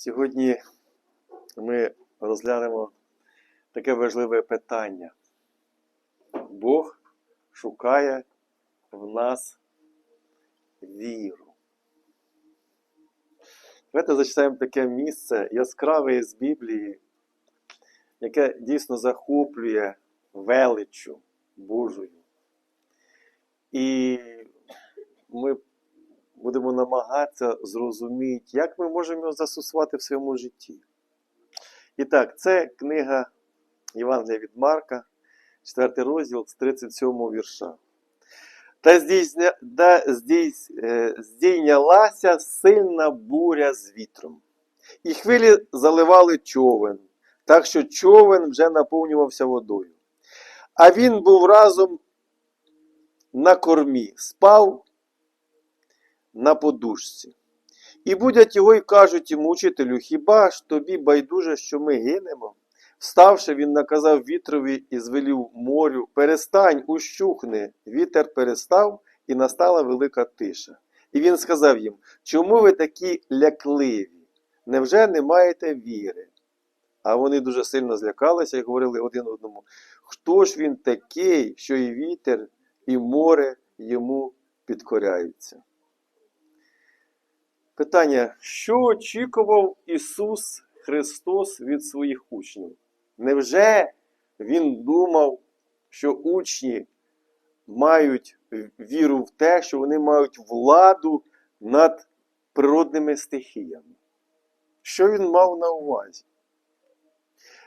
Сьогодні ми розглянемо таке важливе питання. Бог шукає в нас віру. Давайте зачитаємо таке місце яскраве з Біблії, яке дійсно захоплює величчю Божою. І ми будемо намагатися зрозуміти, як ми можемо його застосувати в своєму житті. І так, це книга Євангелія від Марка, 4 розділ з 37 вірша. Та е, здійнялася сильна буря з вітром, і хвилі заливали човен, так що човен вже наповнювався водою. А він був разом на кормі, спав на подушці. І будять його і кажуть йому, учителю, хіба ж тобі байдуже, що ми гинемо? Вставши, він наказав вітрові і звелів морю, перестань, ущухни. Вітер перестав, і настала велика тиша. І він сказав їм, чому ви такі лякливі? Невже не маєте віри? А вони дуже сильно злякалися і говорили один одному, хто ж він такий, що і вітер, і море йому підкоряються? Питання, що очікував Ісус Христос від своїх учнів? Невже Він думав, що учні мають віру в те, що вони мають владу над природними стихіями? Що він мав на увазі?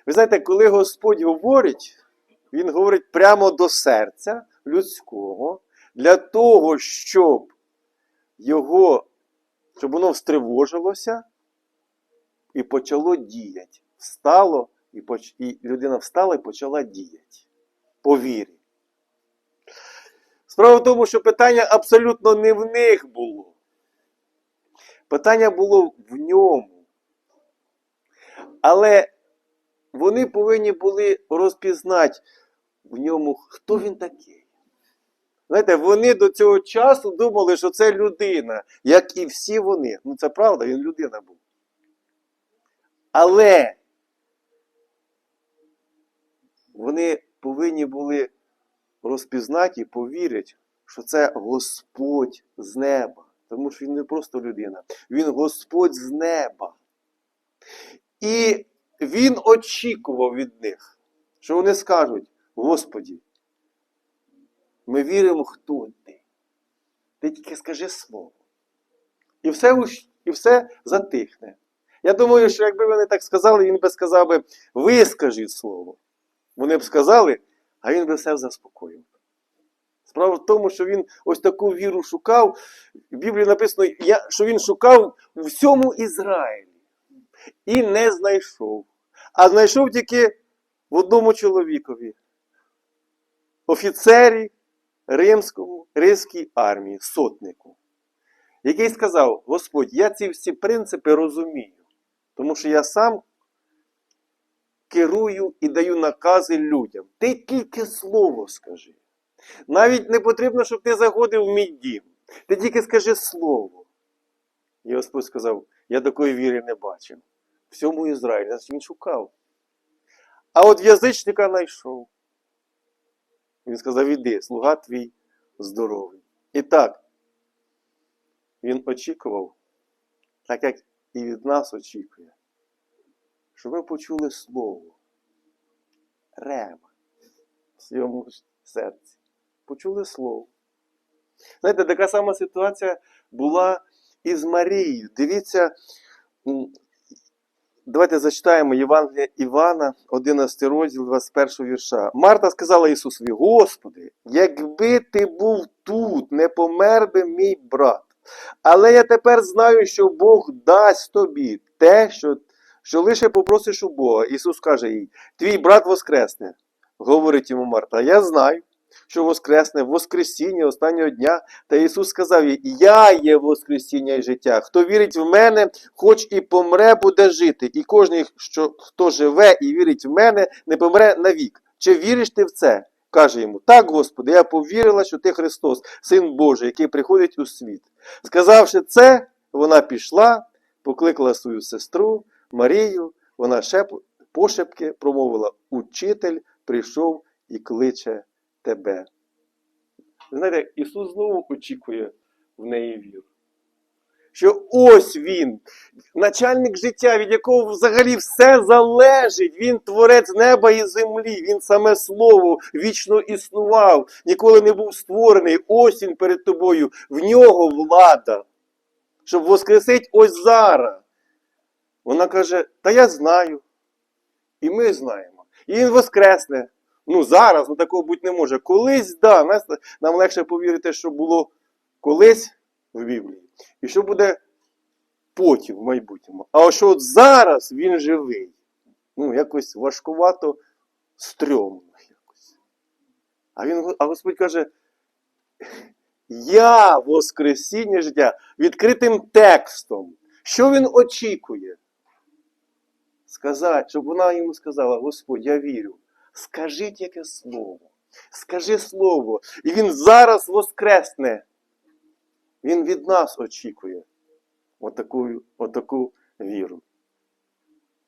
Ви знаєте, коли Господь говорить, Він говорить прямо до серця людського для того, щоб його щоб воно встривожилося і почало діяти. Встало, і, поч... і людина встала і почала діяти. По вірі. Справа в тому, що питання абсолютно не в них було. Питання було в ньому. Але вони повинні були розпізнати в ньому, хто він такий. Знаєте, вони до цього часу думали, що це людина, як і всі вони. Ну, це правда, він людина був. Але вони повинні були розпізнати і повірити, що це Господь з неба. Тому що він не просто людина, він Господь з неба. І він очікував від них, що вони скажуть: Господі, ми віримо, хто ти. Ти тільки скажи слово. І все, і все затихне. Я думаю, що якби вони так сказали, він би сказав би, ви слово. Вони б сказали, а він би все заспокоїв. Справа в тому, що він ось таку віру шукав. В Біблії написано, що він шукав у всьому Ізраїлі і не знайшов. А знайшов тільки в одному чоловікові. Офіцері римському, римській армії, сотнику, який сказав: Господь, я ці всі принципи розумію, тому що я сам керую і даю накази людям. Ти тільки слово скажи. Навіть не потрібно, щоб ти заходив в мій дім. Ти тільки скажи слово. І Господь сказав: я такої віри не бачив. Всьому Ізраїлі, значить він шукав. А от язичника знайшов. Він сказав: іди, слуга твій здоровий. І так, він очікував, так як і від нас очікує, щоб ви почули слово. Рема в своєму серці. Почули слово. Знаєте, така сама ситуація була і з Марією. Дивіться, Давайте зачитаємо Євангелія Івана, 11 розділ, 21 вірша. Марта сказала Ісусові: Господи, якби ти був тут, не помер би мій брат. Але я тепер знаю, що Бог дасть тобі те, що, що лише попросиш у Бога. Ісус каже їй: Твій брат воскресне. Говорить йому Марта, я знаю, що воскресне в Воскресіння останнього дня. Та Ісус сказав їй: Я є Воскресіння і життя. Хто вірить в мене, хоч і помре, буде жити. І кожен, що, хто живе і вірить в мене, не помре навік. Чи віриш ти в це? Каже йому: Так, Господи, я повірила, що ти Христос, Син Божий, який приходить у світ. Сказавши це, вона пішла покликала свою сестру Марію, вона шеп... пошепки промовила: Учитель прийшов і кличе тебе. Знаєте, Ісус знову очікує в неї віру. Що ось він, начальник життя, від якого взагалі все залежить. Він творець неба і землі, він саме слово вічно існував, ніколи не був створений. Ось він перед тобою, в нього влада, щоб воскресить ось зараз. Вона каже: Та я знаю. І ми знаємо. І він воскресне. Ну, зараз, ну такого бути не може. Колись, да, нас, нам легше повірити, що було колись в Біблії. І що буде потім, в майбутньому. А що от зараз він живий. Ну, якось важкувато, стрьомно якось. А, він, а Господь каже: Я Воскресіння життя відкритим текстом. Що він очікує? Сказати, щоб вона йому сказала: Господь, я вірю. Скажіть яке слово. Скажи слово. І він зараз воскресне. Він від нас очікує отаку, отаку віру.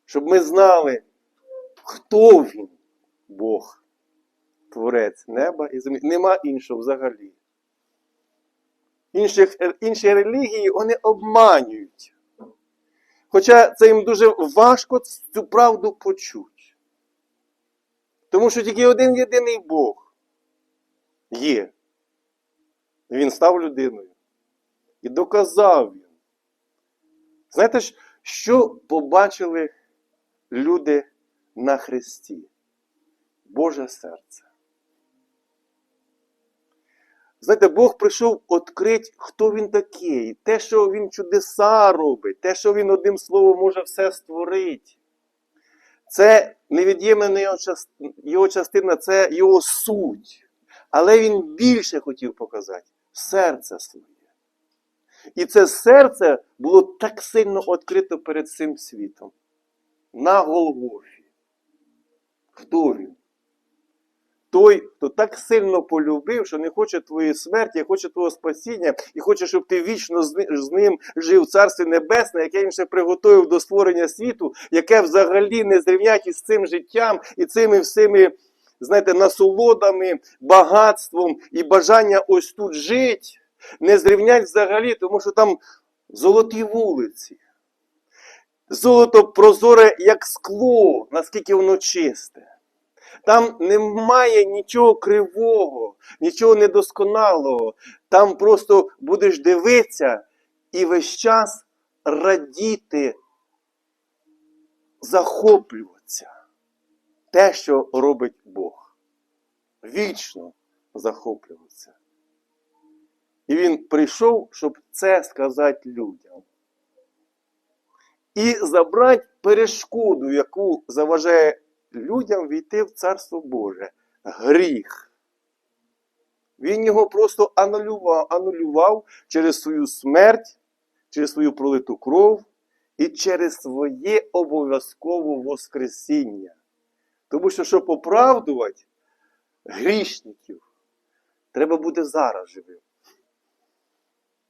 Щоб ми знали, хто він, Бог, Творець неба і землі. Нема іншого взагалі. Інших, інші релігії вони обманюють. Хоча це їм дуже важко цю правду почути. Тому що тільки один єдиний Бог є. Він став людиною. І доказав він. Знаєте, ж, що побачили люди на Христі? Боже серце. Знаєте, Бог прийшов відкрити, хто він такий, те, що він чудеса робить, те, що він одним словом може все створити. Це невід'ємна його, частина, це його суть. Але він більше хотів показати серце своє. І це серце було так сильно відкрито перед цим світом. На Голгофі. Хто він? Той, хто так сильно полюбив, що не хоче твоєї смерті, хоче твого спасіння, і хоче, щоб ти вічно з ним жив в Царстві Небесне, яке він ще приготовив до створення світу, яке взагалі не зрівнять із цим життям і цими всіми, знаєте, насолодами, багатством і бажання ось тут жити, не зрівнять взагалі, тому що там золоті вулиці. Золото прозоре, як скло, наскільки воно чисте. Там немає нічого кривого, нічого недосконалого. Там просто будеш дивитися і весь час радіти, захоплюватися. Те, що робить Бог. Вічно захоплюватися. І він прийшов, щоб це сказати людям. І забрати перешкоду, яку заважає людям війти в Царство Боже. Гріх. Він його просто анулював, анулював через свою смерть, через свою пролиту кров і через своє обов'язкове Воскресіння. Тому що, щоб оправдувати грішників, треба бути зараз живим,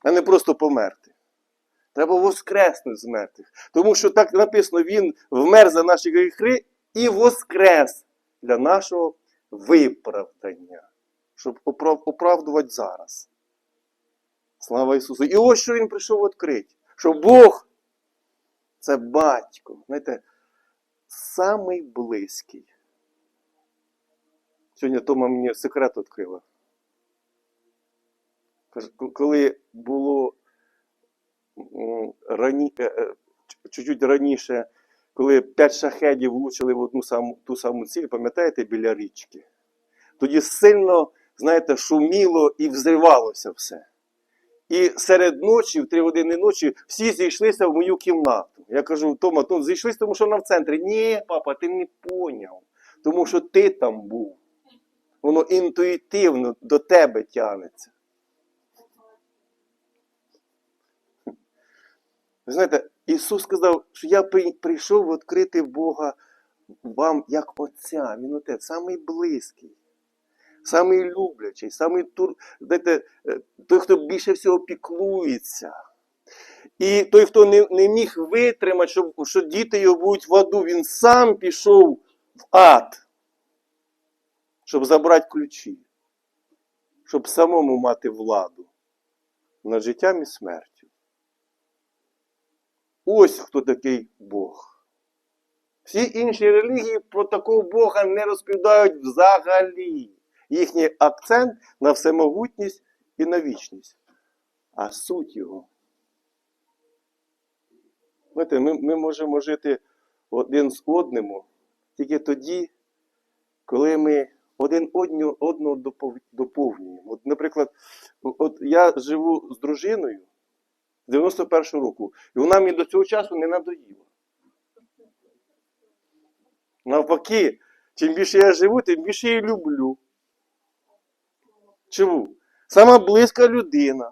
а не просто померти. Треба воскреснути з мертвих. Тому що так написано, Він вмер за наші гріхи і воскрес для нашого виправдання, щоб оправ- оправдувати зараз. Слава Ісусу! І ось що Він прийшов відкрити, що Бог це батько, знаєте, самий близький. Сьогодні Тома мені секрет відкрила. Коли було рані, е, е, чуть-чуть раніше, коли п'ять шахедів влучили в одну саму, ту саму ціль, пам'ятаєте, біля річки, тоді сильно, знаєте, шуміло і взривалося все. І серед ночі, в три години ночі, всі зійшлися в мою кімнату. Я кажу, Тома, ну зійшлися, тому що вона в центрі. Ні, папа, ти не поняв. Тому що ти там був. Воно інтуїтивно до тебе тягнеться. Ви знаєте, Ісус сказав, що я прийшов відкрити Бога вам як Отця. Він Отець, самий близький, самий люблячий, самий тур, знаєте, е, той, хто більше всього піклується. І той, хто не, не міг витримати, що, що діти його будуть в аду, він сам пішов в ад, щоб забрати ключі, щоб самому мати владу над життям і смертю. Ось хто такий Бог. Всі інші релігії про такого Бога не розповідають взагалі. Їхній акцент на всемогутність і на вічність. А суть його. Знаєте, ми, ми можемо жити один з одним тільки тоді, коли ми один одного доповнюємо. От, наприклад, от я живу з дружиною з 91-го року, і вона мені до цього часу не надоїла. Навпаки, чим більше я живу, тим більше її люблю. Чому? Сама близька людина.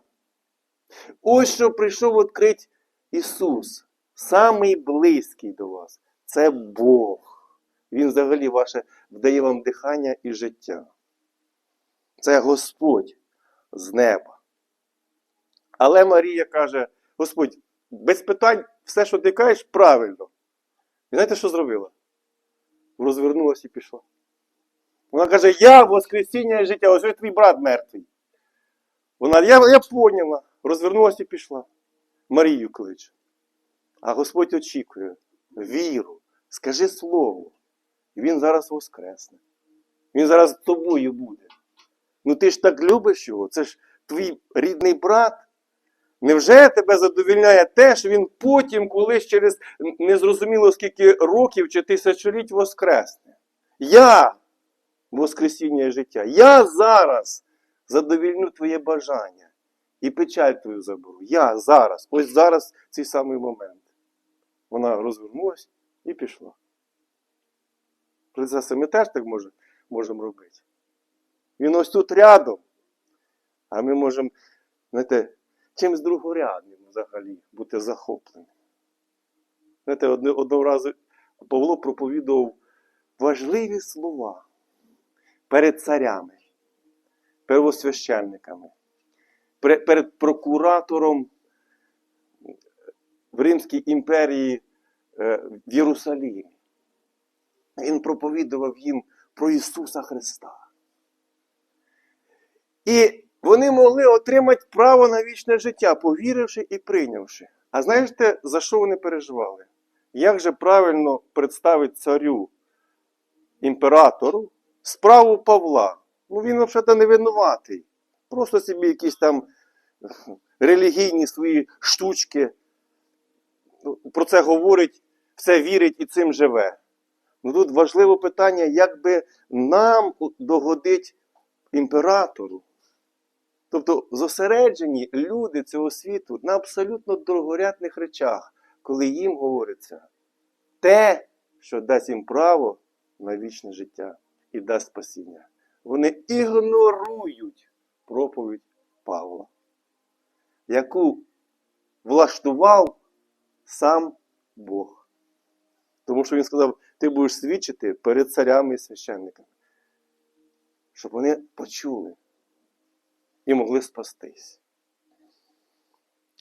Ось що прийшов відкрити Ісус, самий близький до вас. Це Бог. Він взагалі ваше вдає вам дихання і життя. Це Господь з неба. Але Марія каже: Господь, без питань, все, що ти кажеш, правильно. І знаєте, що зробила? Розвернулася і пішла. Вона каже: Я Воскресіння і життя, ось твій брат мертвий. Вона, я, я поняла, розвернулася і пішла. Марію кличе. А Господь очікує віру, скажи слово. Він зараз воскресне. Він зараз з тобою буде. Ну ти ж так любиш його, це ж твій рідний брат. Невже тебе задовільняє те, що він потім, колись через незрозуміло скільки років чи тисячоліть воскресне? Я Воскресіння життя. Я зараз задовільню твоє бажання і печаль твою заберу. Я зараз, ось зараз цей самий момент. Вона розвернулась і пішла. Принцеса, ми теж так може- можемо робити. Він ось тут рядом. А ми можемо, знаєте, чимось другорядним взагалі бути захопленим. Знаєте, одного разу Павло проповідував важливі слова перед царями, первосвященниками, перед прокуратором в Римській імперії е, в Єрусалімі. Він проповідував їм про Ісуса Христа. І вони могли отримати право на вічне життя, повіривши і прийнявши. А знаєте, за що вони переживали? Як же правильно представити царю, імператору, справу Павла? Ну він взагалі не винуватий. Просто собі якісь там релігійні свої штучки. Ну, Про це говорить, все вірить і цим живе. Ну тут важливе питання, як би нам догодить імператору. Тобто зосереджені люди цього світу на абсолютно дорогорядних речах, коли їм говориться те, що дасть їм право на вічне життя і дасть спасіння. Вони ігнорують проповідь Павла, яку влаштував сам Бог. Тому що він сказав, ти будеш свідчити перед царями і священниками, щоб вони почули і могли спастись.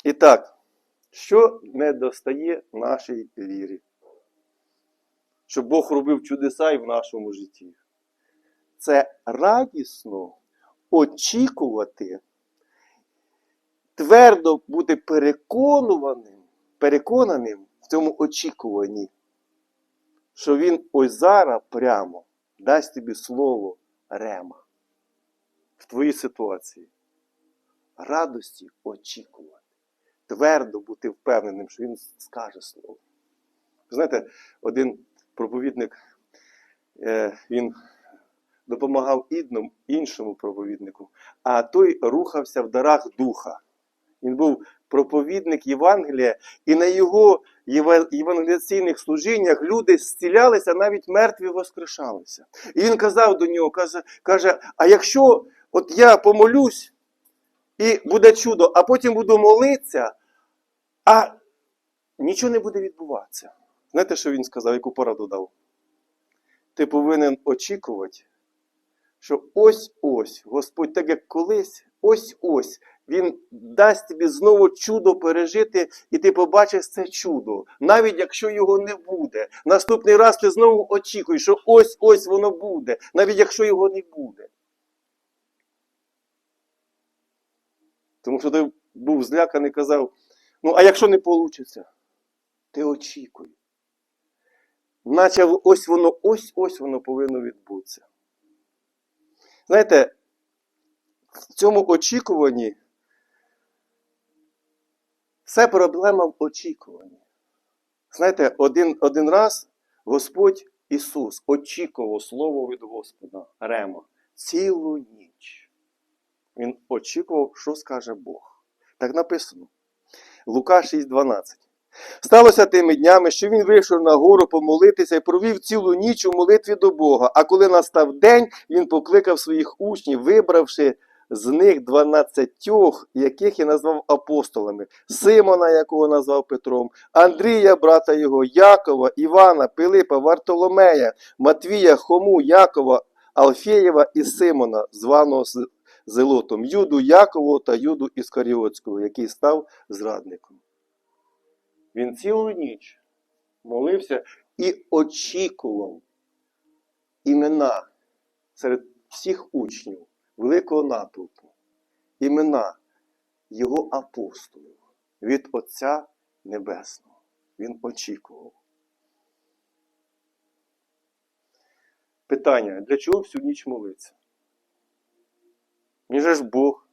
І так, що не достає нашій вірі? Щоб Бог робив чудеса і в нашому житті. Це радісно очікувати, твердо бути переконуваним, переконаним в цьому очікуванні, що Він ось зараз прямо дасть тобі слово рема в твоїй ситуації. Радості очікувати. Твердо бути впевненим, що він скаже слово. Знаєте, один проповідник, е, він допомагав іншому проповіднику, а той рухався в дарах духа. Він був проповідник Євангелія, і на його єва- євангеляційних служіннях люди зцілялися, навіть мертві воскрешалися. І він казав до нього, каже, каже: а якщо от я помолюсь, і буде чудо, а потім буду молитися, а нічого не буде відбуватися. Знаєте, що він сказав, яку пораду дав? Ти повинен очікувати, що ось-ось, Господь, так як колись, ось-ось Він дасть тобі знову чудо пережити, і ти побачиш це чудо, навіть якщо його не буде. Наступний раз ти знову очікуєш, що ось ось воно буде, навіть якщо його не буде. Тому що ти був зляканий і казав: ну, а якщо не вийде, ти очікуй. Наче ось воно, ось ось воно повинно відбутися. Знаєте, в цьому очікуванні все проблема в очікуванні. Знаєте, один, один раз Господь Ісус очікував Слово від Господа Рема цілу ніч. Він очікував, що скаже Бог. Так написано. Лука 6,12. Сталося тими днями, що він вийшов на гору помолитися і провів цілу ніч у молитві до Бога. А коли настав день, він покликав своїх учнів, вибравши з них дванадцятьох, яких і назвав апостолами, Симона, якого назвав Петром, Андрія, брата його, Якова, Івана, Пилипа, Вартоломея, Матвія, Хому, Якова, Алфєєва і Симона, званого З- Юду Якову та Юду Іскаріотського, який став зрадником. Він цілу ніч молився і очікував імена серед всіх учнів великого натовпу, імена його апостолів від Отця Небесного. Він очікував. Питання: для чого всю ніч молиться? Він же ж Бог.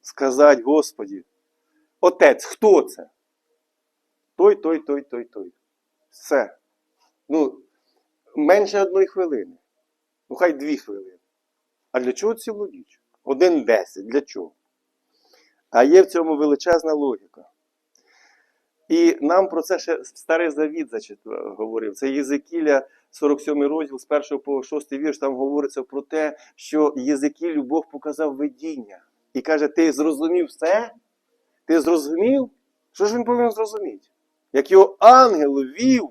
Сказать, Господі, Отець, хто це? Той, той, той, той, той. Все. Ну, менше одної хвилини. Ну, хай дві хвилини. А для чого цілу ніч? Один десять. Для чого? А є в цьому величезна логіка. І нам про це ще старий завіт говорив. Це Єзекіля, 47 розділ, з 1 по 6 вірш, там говориться про те, що Єзекілю Бог показав видіння. І каже: ти зрозумів все? Ти зрозумів? Що ж він повинен зрозуміти? Як його ангел вів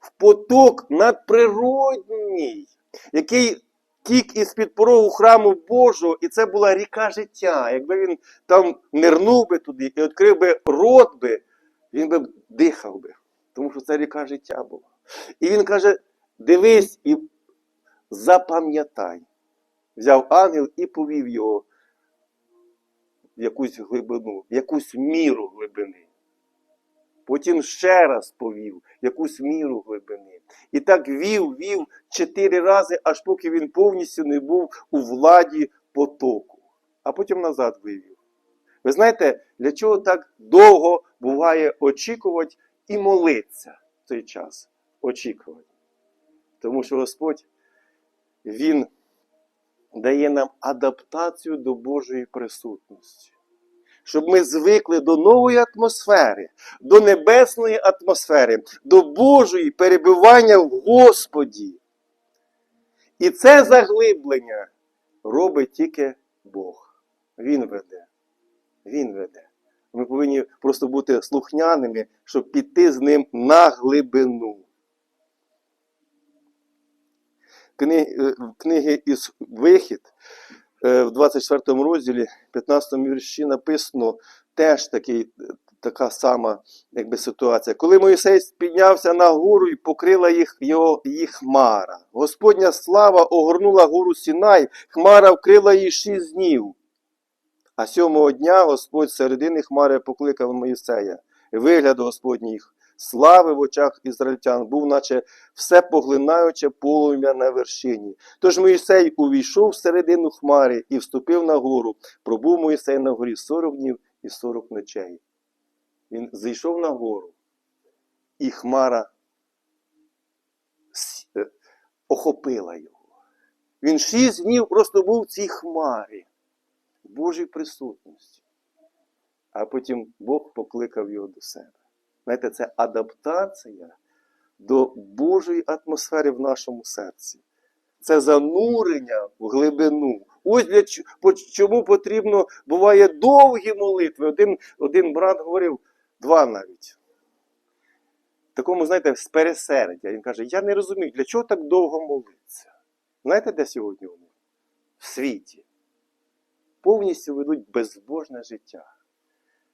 в поток надприродній, який тік із-під порогу храму Божого, і це була ріка життя. Якби він там нирнув би туди і відкрив би рот би, він би дихав би. Тому що це ріка життя була. І він каже: дивись і запам'ятай. Взяв ангел і повів його в якусь глибину, в якусь міру глибини. Потім ще раз повів якусь міру глибини. І так вів, вів чотири рази, аж поки він повністю не був у владі потоку. А потім назад вивів. Ви знаєте, для чого так довго буває очікувати і молитися в цей час? Очікувати. Тому що Господь, Він дає нам адаптацію до Божої присутності. Щоб ми звикли до нової атмосфери, до небесної атмосфери, до Божої перебування в Господі. І це заглиблення робить тільки Бог. Він веде. Він веде. Ми повинні просто бути слухняними, щоб піти з ним на глибину. Книги, е, книги із Вихід е, в 24 розділі, 15 вірші написано теж такий, така сама якби, ситуація. Коли Моїсей піднявся на гору і покрила їх, його, їх хмара. Господня слава огорнула гору Сінай, хмара вкрила її шість днів. А сьомого дня Господь середини хмари покликав Моїсея. Вигляд Господніх слави в очах ізраїльтян був, наче все поглинаюче полум'я на вершині. Тож Моїсей увійшов всередину хмари і вступив на гору. Пробув Моїсей на горі 40 днів і 40 ночей. Він зайшов на гору, і хмара е, охопила його. Він шість днів просто був в цій хмарі, в Божій присутності. А потім Бог покликав його до себе. Знаєте, це адаптація до Божої атмосфери в нашому серці. Це занурення в глибину. Ось для чому потрібно буває довгі молитви. Один, один брат говорив, два навіть. Такому, знаєте, з пересердя. Він каже: Я не розумію, для чого так довго молитися? Знаєте, де сьогодні вони? В світі. повністю ведуть безбожне життя.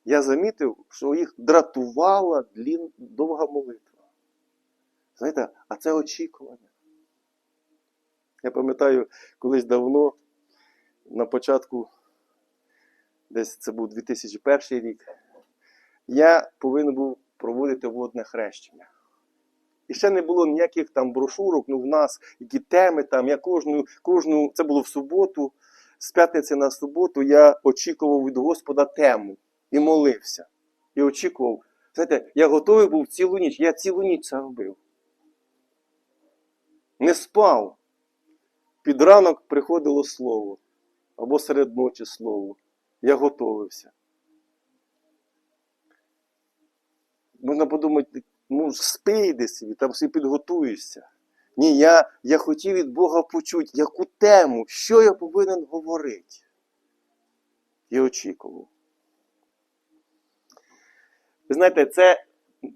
Я замітив, що їх дратувала длін, довга молитва. Знаєте, а це очікування. Я пам'ятаю, колись давно, на початку, десь це був 2001 рік, я повинен був проводити водне хрещення. І ще не було ніяких там брошурок, ну в нас, які теми там. Я кожну, кожну, це було в суботу, з п'ятниці на суботу я очікував від Господа тему і молився. І очікував. Знаєте, я готовий був цілу ніч. Я цілу ніч це робив. Не спав. Під ранок приходило слово. Або серед ночі слово. Я готовився. Можна подумати, ну спи йди собі, там собі підготуєшся. Ні, я, я хотів від Бога почути, яку тему, що я повинен говорити. І очікував. Ви знаєте, це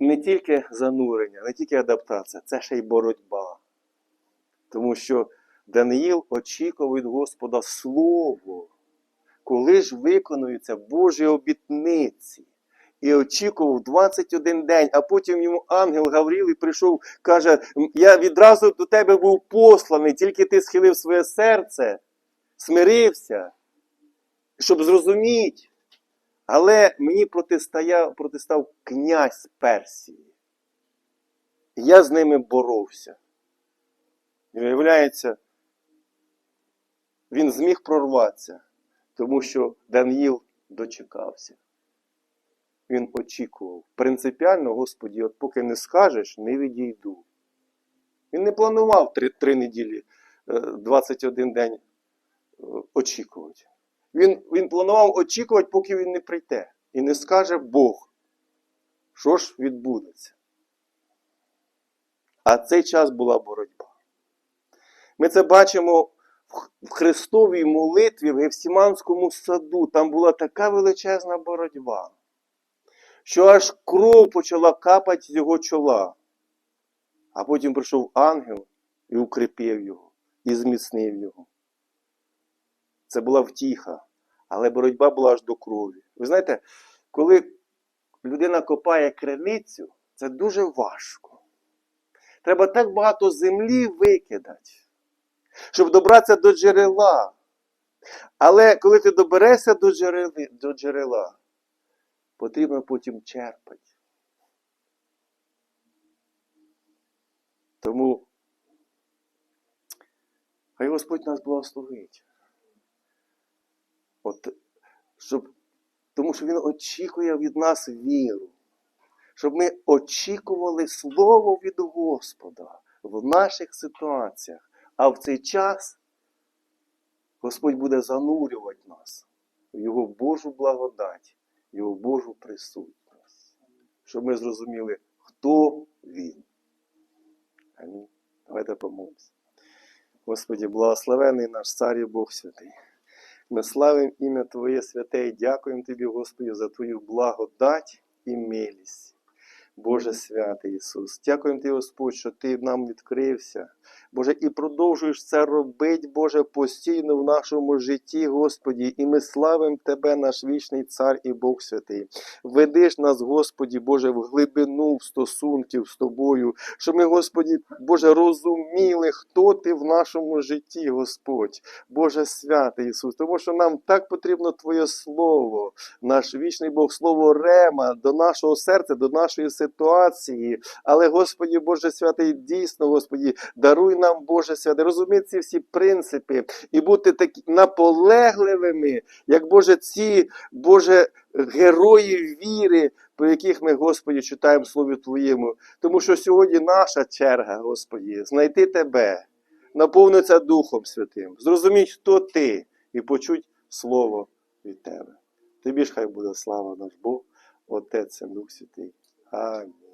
не тільки занурення, не тільки адаптація, це ще й боротьба. Тому що Даниїл очікував від Господа Слово, коли ж виконуються Божі обітниці. І очікував 21 день, а потім йому ангел Гавріл і прийшов, каже: Я відразу до тебе був посланий, тільки ти схилив своє серце, смирився, щоб зрозуміти. Але мені протистояв, протистав князь Персії. Я з ними боровся. І виявляється, він зміг прорватися, тому що Даниїл дочекався. Він очікував. Принципіально, Господі, от поки не скажеш, не відійду. Він не планував три, три неділі, е, 21 день е, очікувати. Він, він планував очікувати, поки він не прийде. І не скаже Бог, що ж відбудеться. А цей час була боротьба. Ми це бачимо в- Христовій молитві в Гефсіманському саду. Там була така величезна боротьба, що аж кров почала капати з його чола. А потім прийшов ангел і укріпив його, і зміцнив його. Це була втіха, але боротьба була аж до крові. Ви знаєте, коли людина копає криницю, це дуже важко. Треба так багато землі викидати, щоб добратися до джерела. Але коли ти доберешся до джерела, до джерела потрібно потім черпати. Тому хай Господь нас благословить. От, щоб, тому що Він очікує від нас віру. Щоб ми очікували Слово від Господа в наших ситуаціях. А в цей час Господь буде занурювати нас в Його Божу благодать, Його Божу присутність. Щоб ми зрозуміли, хто Він. Амінь. Давайте помолимося. Господі, благословений наш цар і Бог святий. Ми славим ім'я Твоє святе і дякуємо Тобі, Господи, за Твою благодать і милість. Боже святий Ісус, дякуємо Тобі, Господь, що Ти нам відкрився. Боже, і продовжуєш це робити, Боже, постійно в нашому житті, Господі, і ми славимо Тебе, наш вічний Цар і Бог святий. Ведиш нас, Господі, Боже, в глибину в стосунків з Тобою, щоб ми, Господі, Боже, розуміли, хто Ти в нашому житті, Господь, Боже святий Ісус, тому що нам так потрібно Твоє Слово, наш вічний Бог, Слово Рема до нашого серця, до нашої ситуації. Але, Господі, Боже святий, дійсно, Господі, даруй нам, Боже святий, розуміти ці всі принципи і бути такі наполегливими, як Боже, ці, Боже, герої віри, про яких ми, Господі, читаємо Слові Твоєму. Тому що сьогодні наша черга, Господі, знайти Тебе, наповнитися Духом Святим, зрозуміти, хто Ти, і почуть Слово від Тебе. Тобі ж хай буде слава наш Бог, Отець і Дух Святий. Амінь.